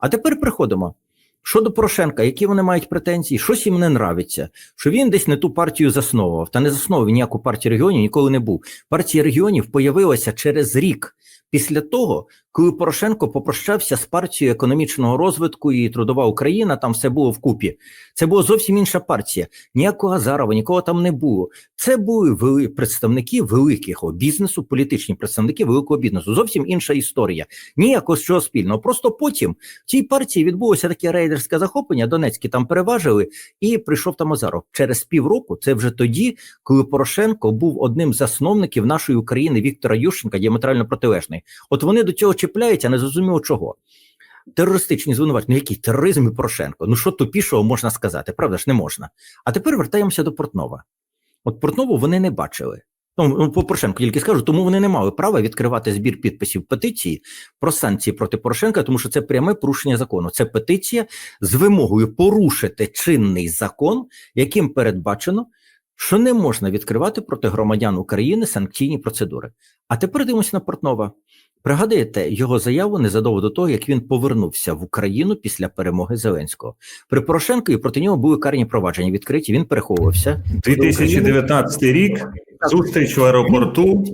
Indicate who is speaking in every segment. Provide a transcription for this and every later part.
Speaker 1: А тепер приходимо. Щодо Порошенка, які вони мають претензії, щось їм не нравиться, що він десь не ту партію засновував, та не засновував ніяку партію регіонів, ніколи не був. Партія регіонів появилася через рік після того, коли Порошенко попрощався з партією економічного розвитку і трудова Україна, там все було вкупі. Це була зовсім інша партія. Ніякого Азарова, нікого там не було. Це були вели... представники великого бізнесу, політичні представники великого бізнесу. Зовсім інша історія. Ніякого з чого спільного. Просто потім в цій партії відбулося таке рейдерське захоплення. Донецькі там переважили, і прийшов там Азаров. Через півроку, це вже тоді, коли Порошенко був одним з засновників нашої України Віктора Ющенка, діаметрально протилежний. От вони до цього чіпляються, не зрозуміло чого. Терористичні звинувачення, ну який тероризм і Порошенко. Ну що тупішого можна сказати? Правда ж не можна. А тепер вертаємося до Портнова. От Портнову вони не бачили. Ну, по Порошенку тільки скажу, тому вони не мали права відкривати збір підписів петиції про санкції проти Порошенка, тому що це пряме порушення закону. Це петиція з вимогою порушити чинний закон, яким передбачено, що не можна відкривати проти громадян України санкційні процедури. А тепер дивимося на Портнова. Пригадуєте його заяву незадовго до того, як він повернувся в Україну після перемоги Зеленського. При Порошенкові проти нього були карні провадження відкриті. Він переховувався.
Speaker 2: 2019 рік. Зустріч в аеропорту.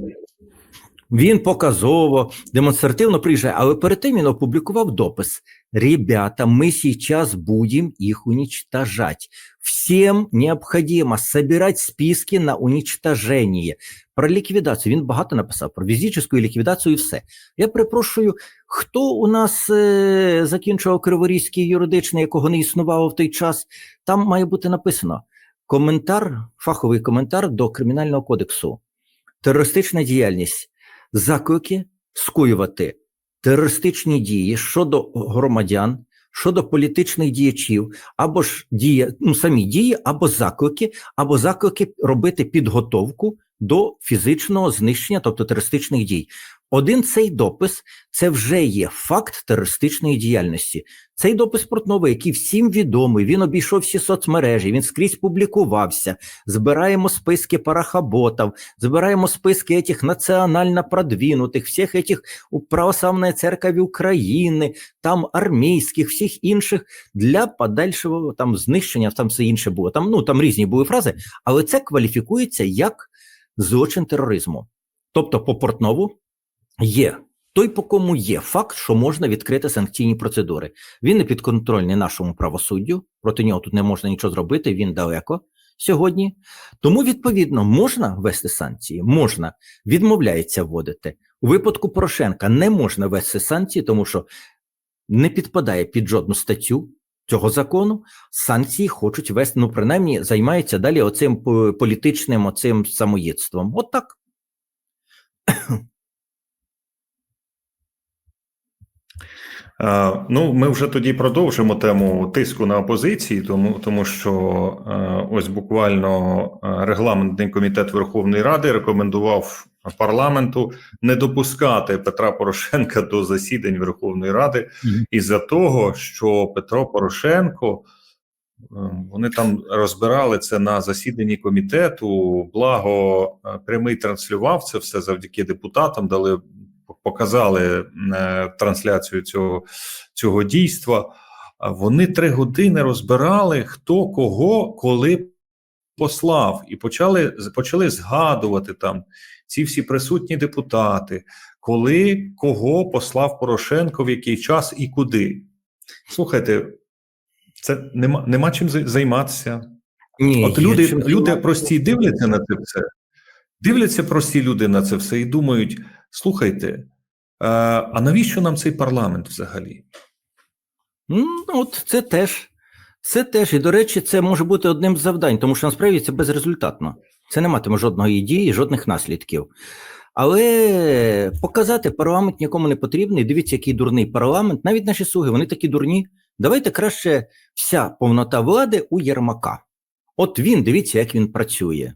Speaker 1: Він показово, демонстративно приїжджає, але перед тим він опублікував допис: Ребята, ми сейчас будем их уничтожать. Всім необходимо собирать списки на уничтожение. Про ліквідацію він багато написав, про фізичну ліквідацію і все. Я перепрошую, хто у нас е, закінчував Криворізький юридичний, якого не існувало в той час, там має бути написано коментар, фаховий коментар до Кримінального кодексу. Терористична діяльність, заклики скоювати терористичні дії щодо громадян, щодо політичних діячів, або ж дія, ну самі дії, або заклики, або заклики робити підготовку до фізичного знищення, тобто терористичних дій. Один цей допис це вже є факт терористичної діяльності. Цей допис Портнова, який всім відомий, він обійшов всі соцмережі, він скрізь публікувався. Збираємо списки парахаботів, збираємо списки этих національно продвинутих, всіх этих у православної церкви України, там армійських, всіх інших для подальшого там знищення, там все інше було. Там ну там різні були фрази, але це кваліфікується як злочин тероризму. Тобто, по Портнову є той, по кому є факт, що можна відкрити санкційні процедури. Він не підконтрольний нашому правосуддю, проти нього тут не можна нічого зробити, він далеко сьогодні. Тому, відповідно, можна ввести санкції, можна, відмовляється вводити. У випадку Порошенка не можна ввести санкції, тому що не підпадає під жодну статтю. Цього закону санкції хочуть вести, ну принаймні займаються далі оцим політичним оцим самоїдством. От так.
Speaker 2: Ну, ми вже тоді продовжимо тему тиску на опозиції, тому тому що е, ось буквально е, регламентний комітет Верховної Ради рекомендував парламенту не допускати Петра Порошенка до засідань Верховної Ради mm-hmm. із-за того, що Петро Порошенко. Вони там розбирали це на засіданні комітету. Благо прямий транслював це все завдяки депутатам. Дали показали е, трансляцію цього цього дійства. Вони три години розбирали, хто кого коли послав, і почали почали згадувати там ці всі присутні депутати, коли кого послав Порошенко, в який час і куди. Слухайте, це нема нема чим займатися. Ні, От люди, люди прості дивляться на це все. Дивляться прості люди на це все і думають: слухайте, а навіщо нам цей парламент взагалі?
Speaker 1: Ну, от це теж. Це теж, і до речі, це може бути одним з завдань, тому що насправді це безрезультатно. Це не матиме жодної дії, жодних наслідків. Але показати парламент нікому не потрібний. Дивіться, який дурний парламент. Навіть наші слуги, вони такі дурні. Давайте краще вся повнота влади у Єрмака. От він, дивіться, як він працює.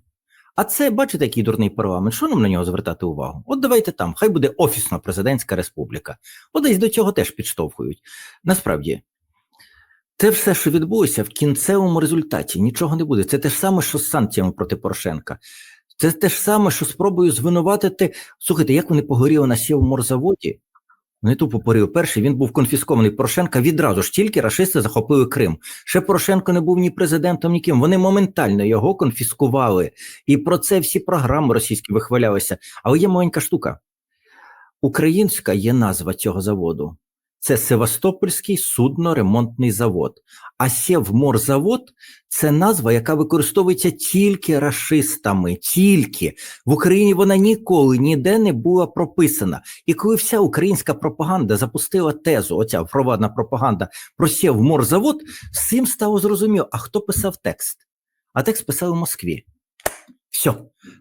Speaker 1: А це, бачите, який дурний парламент. Що нам на нього звертати увагу? От давайте там, хай буде офісна президентська республіка. От десь до цього теж підштовхують. Насправді, це все, що відбулося в кінцевому результаті, нічого не буде. Це те ж саме, що з санкціями проти Порошенка. Це те ж саме, що спробую звинуватити. Слухайте, як вони погоріли на Сєвморзаводі, Вони тупо порив перший, він був конфіскований Порошенка відразу ж тільки рашисти захопили Крим. Ще Порошенко не був ні президентом, ні ким. Вони моментально його конфіскували. І про це всі програми російські вихвалялися. Але є маленька штука. Українська є назва цього заводу. Це Севастопольський судно-ремонтний завод. А Сєвморзавод це назва, яка використовується тільки рашистами. Тільки в Україні вона ніколи ніде не була прописана. І коли вся українська пропаганда запустила тезу, оця провадна пропаганда про Сєвморзавод, цим стало зрозуміло, а хто писав текст? А текст писали в Москві. Все.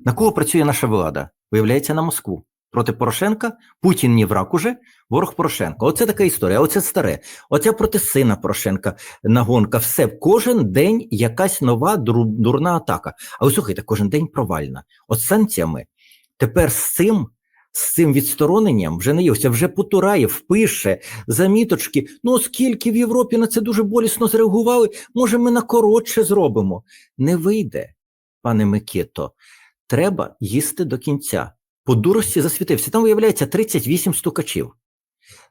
Speaker 1: На кого працює наша влада? Виявляється, на Москву. Проти Порошенка Путін не враг уже, ворог Порошенка. Оце така історія, оце старе. Оце проти сина Порошенка нагонка. Все кожен день якась нова дурна атака. Але слухайте, кожен день провальна. От санкціями тепер з цим. З цим відстороненням вже не є. Вже Потураєв пише заміточки. Ну, оскільки в Європі на це дуже болісно зреагували, може, ми на коротше зробимо. Не вийде, пане Микито. Треба їсти до кінця. По дурості засвітився. Там виявляється 38 стукачів.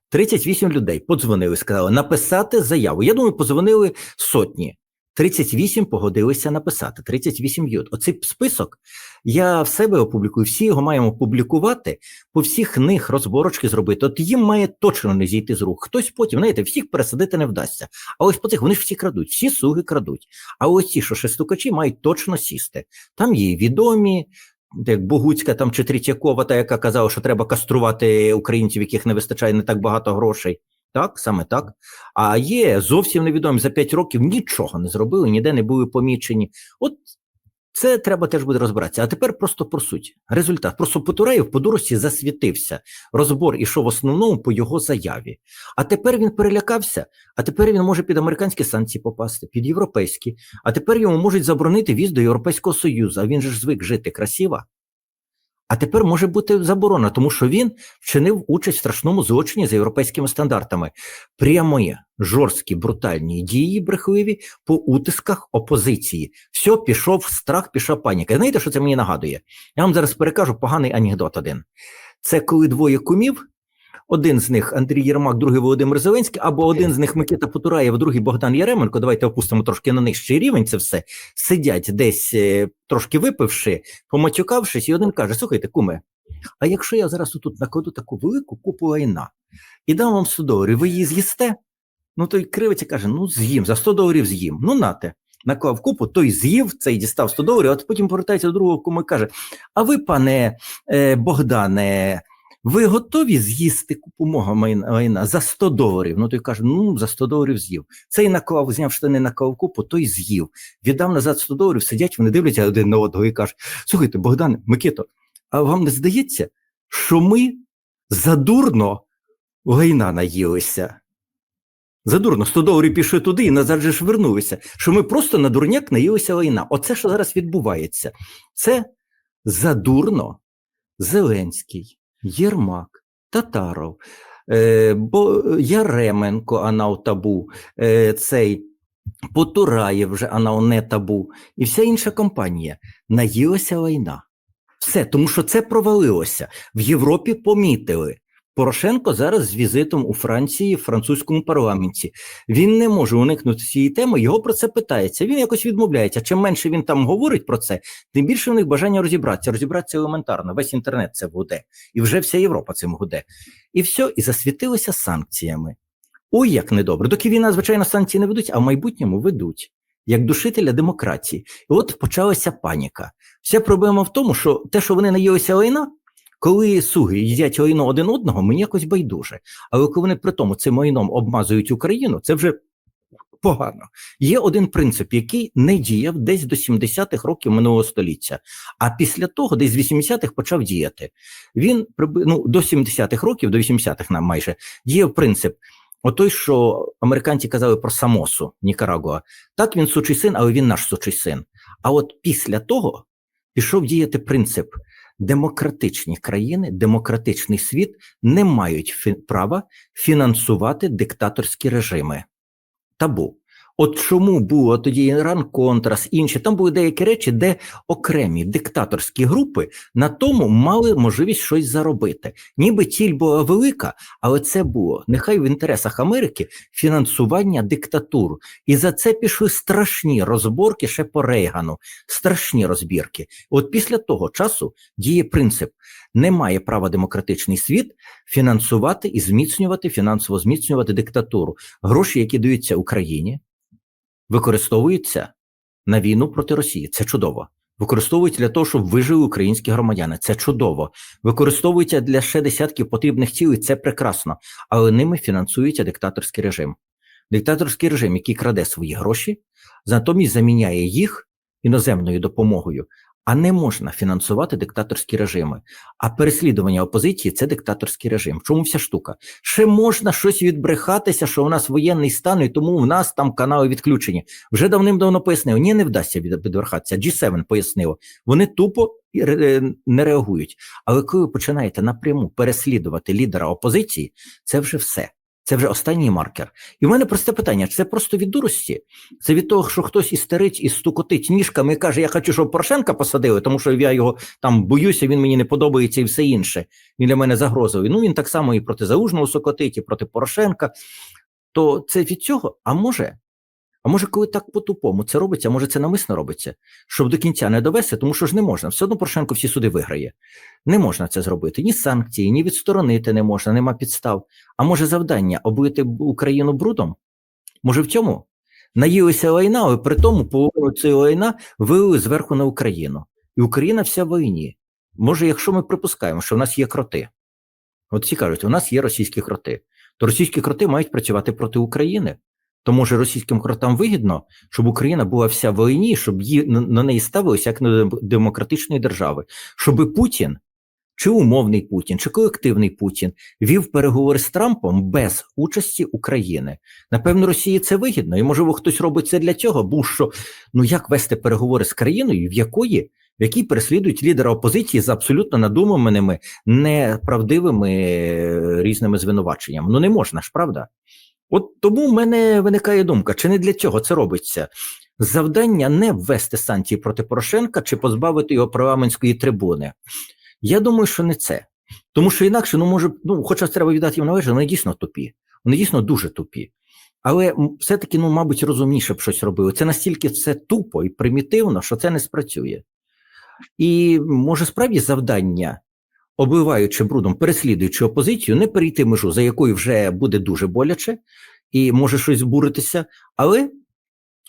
Speaker 1: 38 людей подзвонили, сказали написати заяву. Я думаю, подзвонили сотні. 38 погодилися написати. 38 ют. Оцей список я в себе опублікую. Всі його маємо публікувати, по всіх них розборочки зробити. От їм має точно не зійти з рук. Хтось потім, знаєте, всіх пересадити не вдасться. А ось по цих вони ж всі крадуть, всі слуги крадуть. А ось ці, що шестукачі, мають точно сісти. Там є відомі, як Богуцька там чи Третьякова, та яка казала, що треба каструвати українців, яких не вистачає не так багато грошей. Так, саме так. А є зовсім невідомі за 5 років нічого не зробили, ніде не були помічені. От це треба теж буде розбиратися. А тепер просто про суть. Результат. Просто Потураєв по дурості засвітився. Розбор ішов в основному по його заяві. А тепер він перелякався, а тепер він може під американські санкції попасти, під європейські. А тепер йому можуть заборонити віз до Європейського Союзу, а він же ж звик жити красиво. А тепер може бути заборона, тому що він вчинив участь в страшному злочині за європейськими стандартами. Прямі, жорсткі, брутальні дії брехливі по утисках опозиції. Все, пішов страх, пішла паніка. Знаєте, що це мені нагадує? Я вам зараз перекажу поганий анекдот один. Це коли двоє кумів, один з них Андрій Єрмак, другий Володимир Зеленський, або один з них Микита Потураєв, другий Богдан Яременко. Давайте опустимо трошки на нижчий рівень це все. Сидять десь е, трошки випивши, поматюкавшись, і один каже: Слухайте, куме, а якщо я зараз тут накладу таку велику купу лайна і дам вам 100 доларів, ви її з'їсте? Ну той кривиться каже: ну з'їм, за 100 доларів з'їм. Ну нате. Наклав купу, той з'їв, цей дістав 100 доларів, а потім повертається до другого кума і каже: А ви, пане е, Богдане, ви готові з'їсти купу мого майна за 100 доларів? Ну той каже: ну за 100 доларів з'їв. Цей наклав, зняв штани, наклав купу, той з'їв. Віддав назад 100 доларів, сидять, вони дивляться один на одного і кажуть: слухайте, Богдан, Микито, а вам не здається, що ми задурно лайна наїлися? Задурно, 100 доларів пішли туди і назад же ж вернулися. Що ми просто на дурняк наїлися лайна. Оце, що зараз відбувається, це задурно Зеленський, Єрмак, Татаров, е, бо Яременко, Анау Табу, е, цей Потураєв вже Анау не табу, і вся інша компанія наїлася війна. Все, тому що це провалилося. В Європі помітили. Порошенко зараз з візитом у Франції, в французькому парламенті. Він не може уникнути цієї теми, його про це питається. Він якось відмовляється. Чим менше він там говорить про це, тим більше в них бажання розібратися. Розібратися елементарно. Весь інтернет це гуде. І вже вся Європа цим гуде. І все, і засвітилися санкціями. Ой, як недобре. Доки війна, звичайно, санкції не ведуть, а в майбутньому ведуть. Як душителя демократії. І от почалася паніка. Вся проблема в тому, що те, що вони наїлися лайна, коли суги їдять лайно один одного, мені якось байдуже. Але коли вони при тому цим лайном обмазують Україну, це вже погано. Є один принцип, який не діяв десь до 70-х років минулого століття, а після того, десь з 80-х почав діяти. Він ну, до 70-х років, до 80-х нам майже діяв принцип. Отой, що американці казали про Самосу Нікарагуа, так він сучий син, але він наш сучий син. А от після того пішов діяти принцип: демократичні країни, демократичний світ не мають фі- права фінансувати диктаторські режими. Табу. От чому було тоді Іран Контрас, інші там були деякі речі, де окремі диктаторські групи на тому мали можливість щось заробити. Ніби ціль була велика, але це було нехай в інтересах Америки фінансування диктатур. І за це пішли страшні розборки ще по Рейгану, страшні розбірки. От після того часу діє принцип: не має права демократичний світ фінансувати і зміцнювати, фінансово зміцнювати диктатуру. Гроші, які даються Україні, використовуються на війну проти Росії. Це чудово. Використовуються для того, щоб вижили українські громадяни. Це чудово. Використовуються для ще десятків потрібних цілей. Це прекрасно. Але ними фінансується диктаторський режим. Диктаторський режим, який краде свої гроші, натомість заміняє їх іноземною допомогою. А не можна фінансувати диктаторські режими. А переслідування опозиції це диктаторський режим. Чому вся штука? Ще можна щось відбрехатися, що у нас воєнний стан, і тому в нас там канали відключені. Вже давним-давно пояснив. Ні, не вдасться від- відбрехатися. G7 пояснило. Вони тупо е, не реагують. Але коли ви починаєте напряму переслідувати лідера опозиції, це вже все. Це вже останній маркер. І в мене просте питання: це просто від дурості? Це від того, що хтось істерить і стукотить ніжками і каже: Я хочу, щоб Порошенка посадили, тому що я його там боюся, він мені не подобається і все інше. Він для мене загрозовий. Ну він так само і проти Заужного сокотить, і проти Порошенка. То це від цього? А може? А може, коли так по-тупому це робиться, а може це навмисно робиться, щоб до кінця не довести, тому що ж не можна. Все одно Порошенко всі суди виграє. Не можна це зробити. Ні санкції, ні відсторонити не можна, нема підстав. А може завдання облити Україну брудом? Може в цьому? Наїлися лайна, але при тому половину цієї лайна вилили зверху на Україну. І Україна вся в війні. Може, якщо ми припускаємо, що в нас є кроти, от всі кажуть, у нас є російські кроти, то російські кроти мають працювати проти України. То може російським кротам вигідно, щоб Україна була вся в війні, щоб її на, неї ставилися як на дем- демократичної держави, щоб Путін, чи умовний Путін, чи колективний Путін вів переговори з Трампом без участі України. Напевно, Росії це вигідно, і можливо хтось робить це для цього, бо що ну як вести переговори з країною, в якої в якій переслідують лідера опозиції за абсолютно надуманими, неправдивими е, різними звинуваченнями. Ну не можна ж, правда? От тому в мене виникає думка, чи не для цього це робиться? Завдання не ввести санкції проти Порошенка чи позбавити його парламентської трибуни. Я думаю, що не це. Тому що інакше, ну може, ну, хоча треба віддати їм належить, вони дійсно тупі. Вони дійсно дуже тупі. Але все-таки, ну, мабуть, розумніше б щось робили. Це настільки все тупо і примітивно, що це не спрацює. І може справді завдання, обливаючи брудом, переслідуючи опозицію, не перейти межу, за якою вже буде дуже боляче, і може щось збуритися, але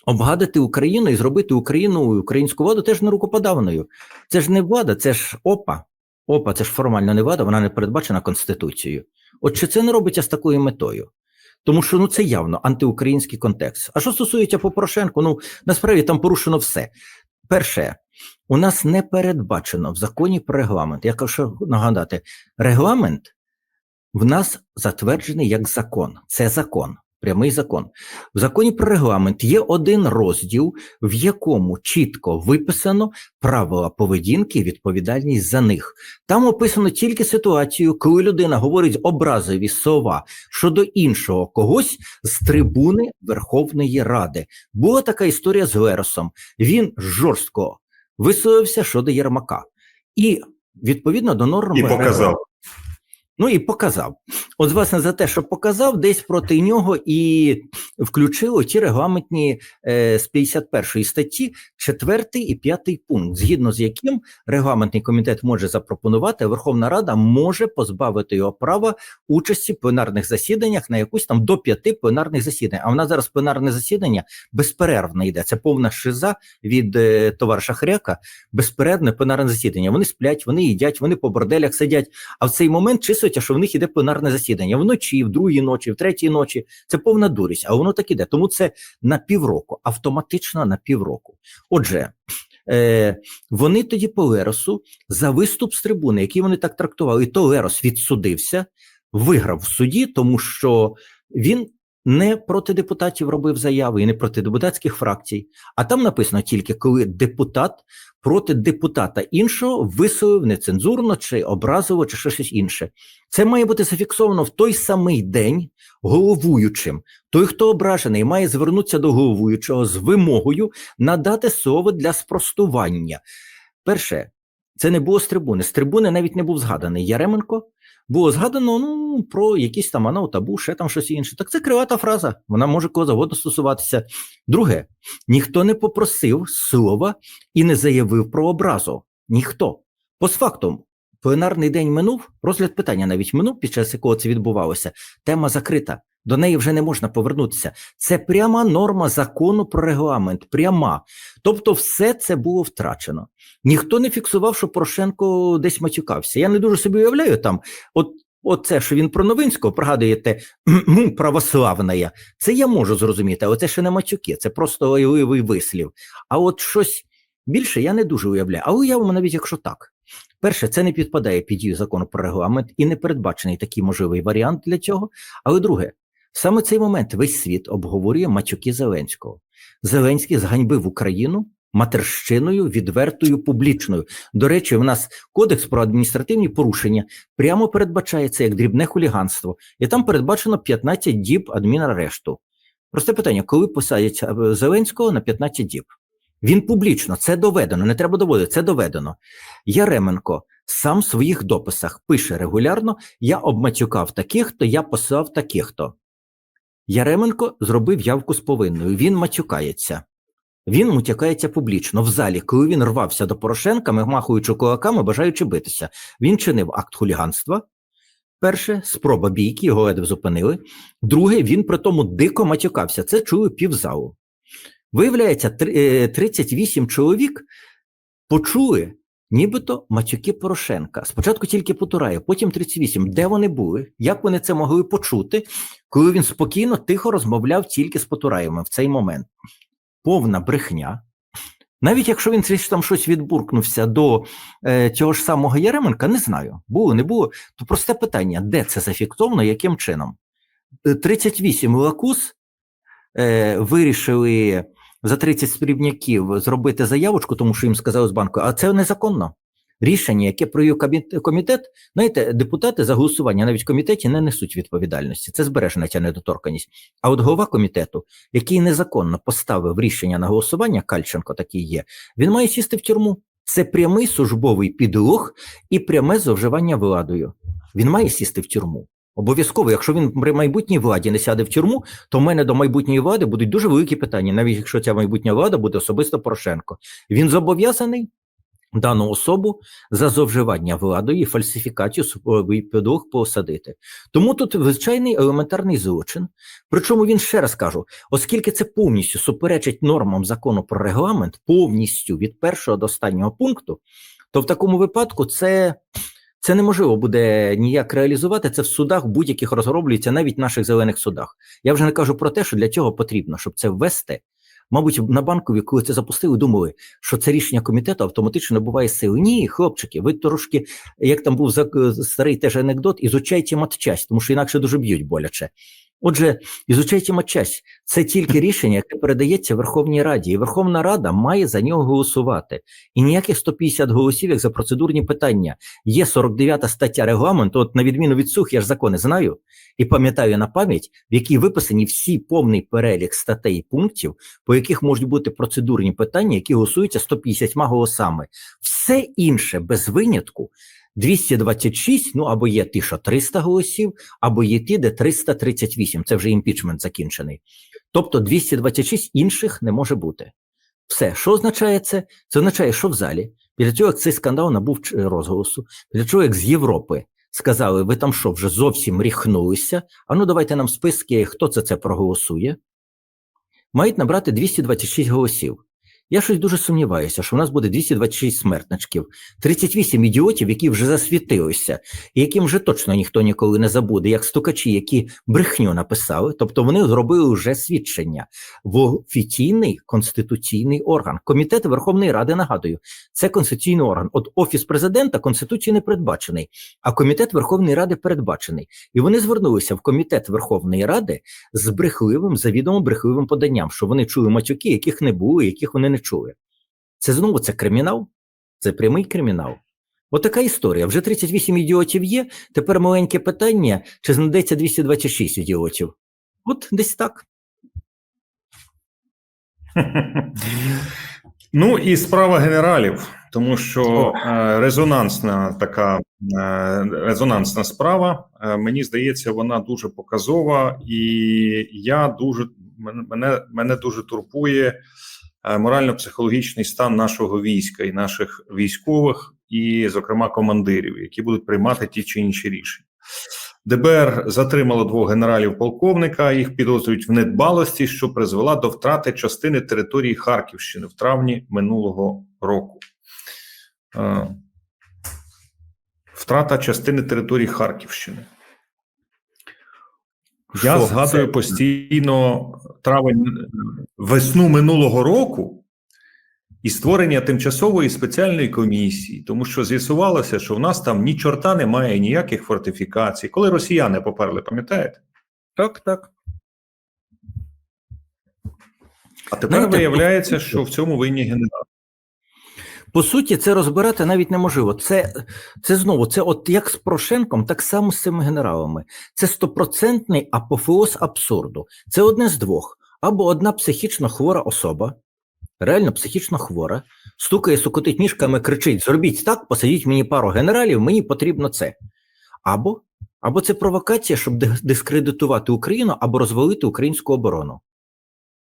Speaker 1: обгадити Україну і зробити Україну і українську владу теж не рукоподавною. Це ж не влада, це ж ОПА. ОПА це ж формально не влада, вона не передбачена Конституцією. От чи це не робиться з такою метою? Тому що ну це явно антиукраїнський контекст. А що стосується по Порошенку, ну насправді там порушено все. Перше, у нас не передбачено в законі про регламент. Я кажу нагадати, регламент в нас затверджений як закон. Це закон, прямий закон. В законі про регламент є один розділ, в якому чітко виписано правила поведінки і відповідальність за них. Там описано тільки ситуацію, коли людина говорить образові слова щодо іншого когось з трибуни Верховної Ради. Була така історія з Леросом. Він жорстко висловився щодо Єрмака. І відповідно до норм
Speaker 2: І показав.
Speaker 1: Ну і показав. От, власне, за те, що показав, десь проти нього і включило ті регламентні е, з 51 статті 4 і 5 пункт, згідно з яким регламентний комітет може запропонувати, а Верховна Рада може позбавити його права участі в пленарних засіданнях на якусь там до п'яти пленарних засідань. А в нас зараз пленарне засідання безперервно йде. Це повна шиза від е, товариша Хряка, безперервне пленарне засідання. Вони сплять, вони їдять, вони по борделях сидять. А в цей момент числиться, що в них іде пленарне засідання вночі, в другій ночі, в третій ночі. Це повна дурість, а воно так іде. Тому це на півроку, автоматично на півроку. Отже, е, вони тоді по Леросу за виступ з трибуни, який вони так трактували, і то Лерос відсудився, виграв в суді, тому що він не проти депутатів робив заяви і не проти депутатських фракцій. А там написано тільки, коли депутат проти депутата іншого висловив нецензурно чи образово, чи ще щось інше. Це має бути зафіксовано в той самий день головуючим. Той, хто ображений, має звернутися до головуючого з вимогою надати слово для спростування. Перше, це не було з трибуни. З трибуни навіть не був згаданий Яременко. Було згадано ну, про якісь там ано, табу, ще там щось інше. Так це кривата фраза, вона може кого завгодно стосуватися. Друге, ніхто не попросив слова і не заявив про образу. Ніхто. Постфактум, пленарний день минув, розгляд питання навіть минув, під час якого це відбувалося. Тема закрита. До неї вже не можна повернутися. Це пряма норма закону про регламент. Пряма. Тобто, все це було втрачено. Ніхто не фіксував, що Порошенко десь матюкався. Я не дуже собі уявляю там. От, от це, що він про Новинського пригадуєте, «М, православна. Це я можу зрозуміти, але це ще не матюки, це просто лайливий вислів. А от щось більше я не дуже уявляю. А уявимо навіть, якщо так. Перше, це не підпадає під дію закону про регламент і не передбачений такий можливий варіант для цього. Але друге, саме цей момент весь світ обговорює матюки Зеленського. Зеленський зганьбив Україну матерщиною, відвертою, публічною. До речі, в нас кодекс про адміністративні порушення прямо передбачається як дрібне хуліганство, і там передбачено 15 діб адмінарешту. Просте питання: коли посадять е, Зеленського на 15 діб? Він публічно, це доведено, не треба доводити, це доведено. Яременко сам в своїх дописах пише регулярно: я обматюкав таких, то я посилав таких то. Яременко зробив явку з повинною. Він матюкається. Він мутякається публічно в залі, коли він рвався до Порошенка, махуючи кулаками, бажаючи битися. Він чинив акт хуліганства. Перше, спроба бійки, його ледве зупинили. Друге, він при тому дико матюкався. Це чули півзалу. Виявляється, три- е, 38 чоловік почули, нібито матюки Порошенка. Спочатку тільки Потурає, потім 38. Де вони були? Як вони це могли почути, коли він спокійно, тихо розмовляв тільки з Потураєвим в цей момент? Повна брехня. Навіть якщо він там щось відбуркнувся до е, цього ж самого Яременка, не знаю, було, не було. То просте питання: де це зафіксовано, яким чином? Е, 38 лакус е, вирішили за 30 спрібняків зробити заявочку, тому що їм сказали з банку, а це незаконно. Рішення, яке провів комітет, знаєте, депутати за голосування навіть в комітеті не несуть відповідальності. Це збережена ця недоторканість. А от голова комітету, який незаконно поставив рішення на голосування, Кальченко такий є, він має сісти в тюрму. Це прямий службовий підлог і пряме зловживання владою. Він має сісти в тюрму. Обов'язково, якщо він при майбутній владі не сяде в тюрму, то в мене до майбутньої влади будуть дуже великі питання, навіть якщо ця майбутня влада буде особисто Порошенко. Він зобов'язаний дану особу за зловживання владою і фальсифікацію підлог посадити. Тому тут звичайний елементарний злочин. Причому він ще раз кажу, оскільки це повністю суперечить нормам закону про регламент, повністю від першого до останнього пункту, то в такому випадку це. Це неможливо буде ніяк реалізувати. Це в судах будь-яких розроблюється, навіть в наших зелених судах. Я вже не кажу про те, що для цього потрібно, щоб це ввести. Мабуть, на банкові, коли це запустили, думали, що це рішення комітету автоматично набуває сили. Ні, хлопчики, ви трошки, як там був старий теж анекдот, ізучайте матчасть, тому що інакше дуже б'ють боляче. Отже, ізучайте матчасть це тільки рішення, яке передається Верховній Раді, і Верховна Рада має за нього голосувати. І ніяких 150 голосів, як за процедурні питання. Є 49 стаття регламенту, от на відміну від сух, я ж закони знаю і пам'ятаю на пам'ять, в якій виписані всі повний перелік статей і пунктів, по яких можуть бути процедурні питання, які голосуються 150 голосами. Все інше без винятку. 226, ну або є що 300 голосів, або є ті, де 338. Це вже імпічмент закінчений. Тобто 226 інших не може бути. Все, що означає це? Це означає, що в залі, після цього, як цей скандал набув розголосу, після цього, як з Європи сказали, ви там що, вже зовсім ріхнулися, а ну давайте нам списки, хто це це проголосує, мають набрати 226 голосів. Я щось дуже сумніваюся, що в нас буде 226 смертничків, 38 ідіотів, які вже засвітилися, і яким вже точно ніхто ніколи не забуде, як стукачі, які брехню написали, тобто вони зробили вже свідчення в офіційний конституційний орган. Комітет Верховної Ради нагадую, це конституційний орган. От офіс президента конституції не передбачений, а комітет Верховної Ради передбачений. І вони звернулися в комітет Верховної Ради з брехливим, завідомо брехливим поданням, що вони чули матюки, яких не було, яких вони не чули. Це знову це кримінал, це прямий кримінал. Отака історія. Вже 38 ідіотів є. Тепер маленьке питання: чи знайдеться 226 ідіотів? От десь так.
Speaker 2: Ну і справа генералів, тому що е, резонансна така е, резонансна справа. Е, мені здається, вона дуже показова, і я дуже мене- мене, дуже турбує морально-психологічний стан нашого війська і наших військових, і, зокрема, командирів, які будуть приймати ті чи інші рішення. ДБР затримало двох генералів полковника. Їх підозрюють в недбалості, що призвела до втрати частини території Харківщини в травні минулого року. Е, Втрата частини території Харківщини. Я
Speaker 1: Що
Speaker 2: згадую
Speaker 1: це?
Speaker 2: постійно травень весну минулого року і створення тимчасової спеціальної комісії, тому що з'ясувалося, що в нас там ні чорта немає ніяких фортифікацій. Коли росіяни поперли, пам'ятаєте?
Speaker 1: Так, так.
Speaker 2: А тепер
Speaker 1: Знаєте,
Speaker 2: виявляється, що в цьому винні генерали.
Speaker 1: По суті, це розбирати навіть неможливо. Це, це знову, це от як з Порошенком, так само з цими генералами. Це стопроцентний апофеоз абсурду. Це одне з двох. Або одна психічно хвора особа, реально психічно хвора, стукає, сукотить ніжками, кричить: зробіть так, посадіть мені пару генералів, мені потрібно це. Або, або це провокація, щоб дискредитувати Україну або розвалити українську оборону.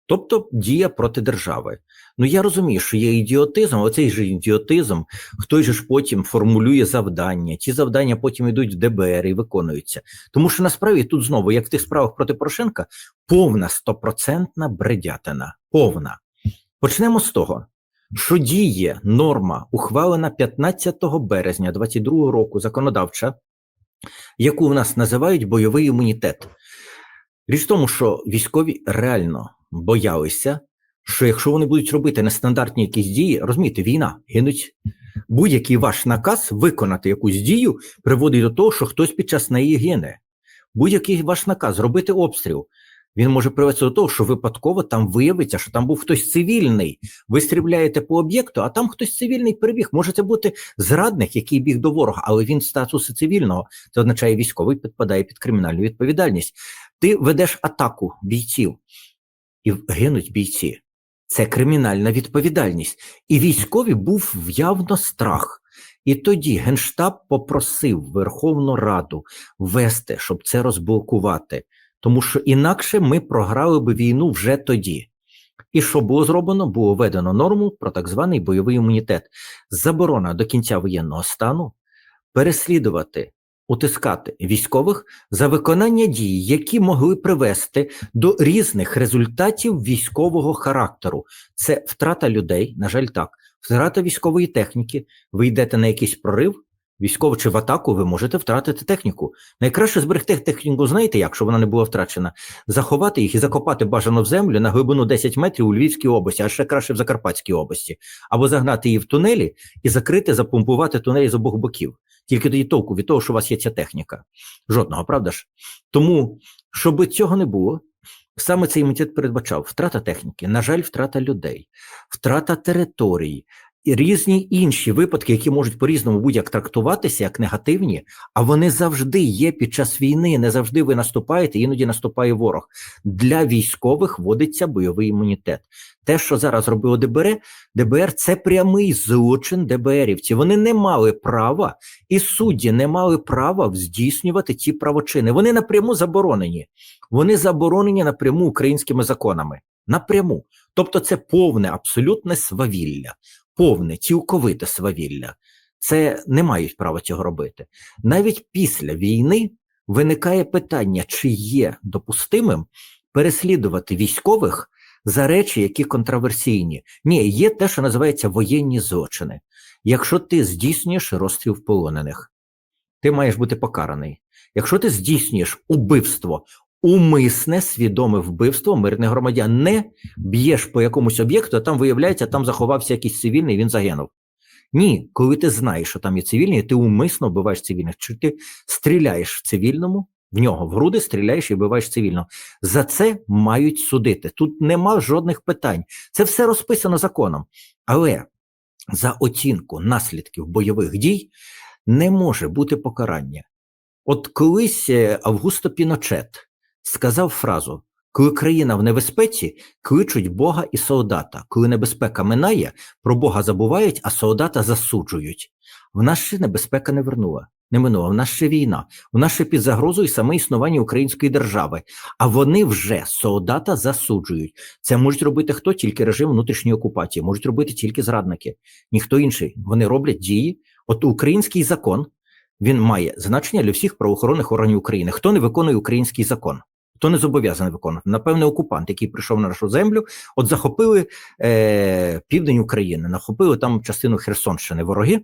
Speaker 1: Тобто дія проти держави. Ну я розумію, що є ідіотизм, але цей же ідіотизм, хтось же ж потім формулює завдання. Ті завдання потім йдуть в ДБР і виконуються. Тому що насправді тут знову, як в тих справах проти Порошенка, повна стопроцентна бредятина. Повна. Почнемо з того, що діє норма, ухвалена 15 березня 22 року, законодавча, яку в нас називають бойовий імунітет. Річ в тому, що військові реально боялися, що якщо вони будуть робити нестандартні якісь дії, розумієте, війна гинуть. Будь-який ваш наказ виконати якусь дію приводить до того, що хтось під час неї гине. Будь-який ваш наказ зробити обстріл. Він може привести до того, що випадково там виявиться, що там був хтось цивільний. Ви стріляєте по об'єкту, а там хтось цивільний перебіг. Може це бути зрадник, який біг до ворога, але він в статусі цивільного. Це означає, військовий підпадає під кримінальну відповідальність. Ти ведеш атаку бійців, і гинуть бійці. Це кримінальна відповідальність. І військові був явно страх. І тоді Генштаб попросив Верховну Раду вести, щоб це розблокувати, тому що інакше ми програли би війну вже тоді. І що було зроблено? Було введено норму про так званий бойовий імунітет. Заборона до кінця воєнного стану переслідувати, утискати військових за виконання дій, які могли привести до різних результатів військового характеру. Це втрата людей, на жаль, так, втрата військової техніки. Ви йдете на якийсь прорив, військово чи в атаку, ви можете втратити техніку. Найкраще зберегти техніку, знаєте, як, щоб вона не була втрачена, заховати їх і закопати бажано в землю на глибину 10 метрів у Львівській області, а ще краще в Закарпатській області, або загнати її в тунелі і закрити, запомпувати тунелі з обох боків. Тільки тоді толку від того, що у вас є ця техніка. Жодного, правда ж? Тому, щоб цього не було, саме цей імунітет передбачав втрата техніки, на жаль, втрата людей, втрата території різні інші випадки, які можуть по-різному будь-як трактуватися як негативні, а вони завжди є під час війни. Не завжди ви наступаєте, іноді наступає ворог. Для військових вводиться бойовий імунітет. Те, що зараз робило ДБР, ДБР це прямий злочин ДБРівців. Вони не мали права, і судді не мали права здійснювати ці правочини. Вони напряму заборонені. Вони заборонені напряму українськими законами. Напряму. Тобто, це повне, абсолютне свавілля, повне, цілковите свавілля. Це не мають права цього робити. Навіть після війни виникає питання, чи є допустимим переслідувати військових за речі, які контроверсійні. Ні, є те, що називається воєнні злочини. Якщо ти здійснюєш розстріл полонених, ти маєш бути покараний. Якщо ти здійснюєш убивство, умисне свідоме вбивство мирних громадян, не б'єш по якомусь об'єкту, а там виявляється, там заховався якийсь цивільний, він загинув. Ні, коли ти знаєш, що там є цивільний, ти умисно вбиваєш цивільних, чи ти стріляєш в цивільному, в нього в груди стріляєш і вбиваєш цивільного. За це мають судити. Тут нема жодних питань. Це все розписано законом. Але за оцінку наслідків бойових дій не може бути покарання. От колись е, Августо Піночет сказав фразу: коли країна в небезпеці, кличуть Бога і солдата. Коли небезпека минає, про Бога забувають, а солдата засуджують. В нас ще небезпека не вернула. Не минула, в нас ще війна, в нас ще під загрозою саме існування української держави. А вони вже солдата засуджують. Це можуть робити хто? Тільки режим внутрішньої окупації, можуть робити тільки зрадники, ніхто інший. Вони роблять дії. От український закон він має значення для всіх правоохоронних органів України. Хто не виконує український закон? Хто не зобов'язаний виконувати? Напевне, окупант, який прийшов на нашу землю, от захопили е, південь України, захопили там частину Херсонщини вороги.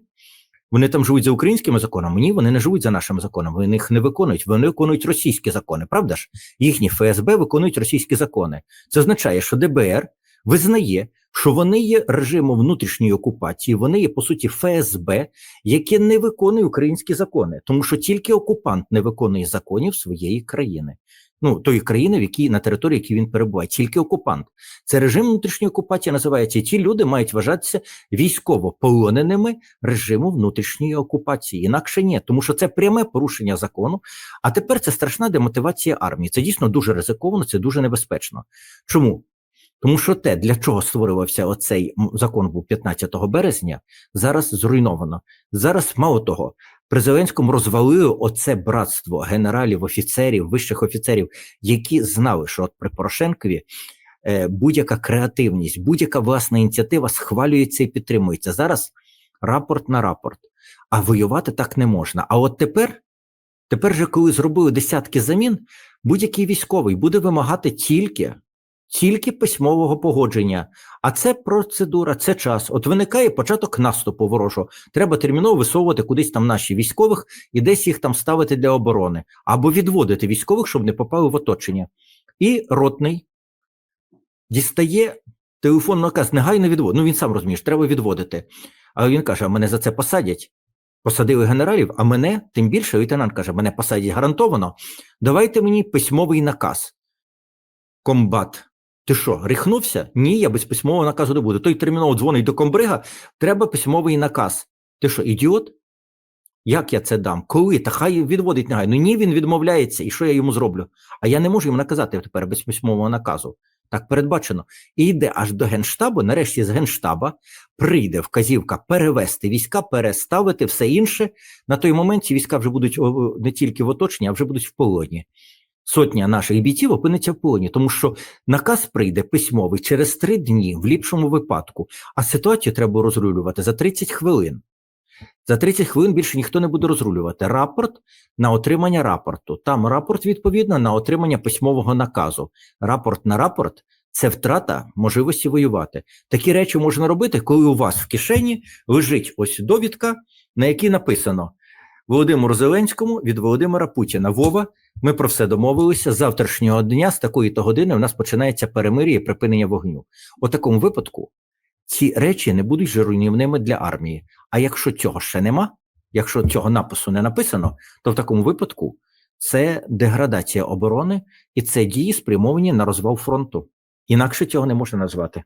Speaker 1: Вони там живуть за українськими законами. Ні, вони не живуть за нашими законами. Вони їх не виконують. Вони виконують російські закони. Правда ж? Їхні ФСБ виконують російські закони. Це означає, що ДБР визнає, що вони є режимом внутрішньої окупації, вони є по суті ФСБ, яке не виконує українські закони, тому що тільки окупант не виконує законів своєї країни. Ну, тої країни, в якій на території, які він перебуває, тільки окупант. Це режим внутрішньої окупації називається. І ті люди мають вважатися військово полоненими режиму внутрішньої окупації. Інакше ні, тому що це пряме порушення закону. А тепер це страшна демотивація армії. Це дійсно дуже ризиковано, це дуже небезпечно. Чому? Тому що те, для чого створювався оцей закон був 15 березня, зараз зруйновано. Зараз, мало того, при Зеленському розвалили оце братство генералів, офіцерів, вищих офіцерів, які знали, що от при Порошенкові е, будь-яка креативність, будь-яка власна ініціатива схвалюється і підтримується. Зараз рапорт на рапорт. А воювати так не можна. А от тепер, тепер же, коли зробили десятки замін, будь-який військовий буде вимагати тільки тільки письмового погодження. А це процедура, це час. От виникає початок наступу ворожого. Треба терміново висовувати кудись там наші військових і десь їх там ставити для оборони, або відводити військових, щоб не попали в оточення. І ротний дістає телефонний наказ, негайно відвод. Ну він сам розуміє, що треба відводити. Але він каже: а мене за це посадять. Посадили генералів, а мене, тим більше, лейтенант каже, мене посадять гарантовано. Давайте мені письмовий наказ. Комбат. Ти що, рихнувся? Ні, я без письмового наказу не буду. Той терміново дзвонить до комбрига, треба письмовий наказ. Ти що, ідіот? Як я це дам? Коли? Та хай відводить негайно. Ні, він відмовляється. І що я йому зроблю? А я не можу йому наказати тепер без письмового наказу. Так передбачено. І йде аж до Генштабу, нарешті з Генштаба прийде вказівка перевести війська, переставити все інше. На той момент ці війська вже будуть не тільки в оточенні, а вже будуть в полоні. Сотня наших бійців опиниться в полоні, тому що наказ прийде письмовий через три дні, в ліпшому випадку, а ситуацію треба розрулювати за 30 хвилин. За 30 хвилин більше ніхто не буде розрулювати. Рапорт на отримання рапорту. Там рапорт відповідно на отримання письмового наказу. Рапорт на рапорт це втрата можливості воювати. Такі речі можна робити, коли у вас в кишені лежить ось довідка, на якій написано Володимиру Зеленському від Володимира Путіна. Вова, ми про все домовилися. З завтрашнього дня, з такої то години, у нас починається перемир'я і припинення вогню. У такому випадку ці речі не будуть же для армії. А якщо цього ще нема, якщо цього напису не написано, то в такому випадку це деградація оборони і це дії спрямовані на розвал фронту. Інакше цього не можна назвати.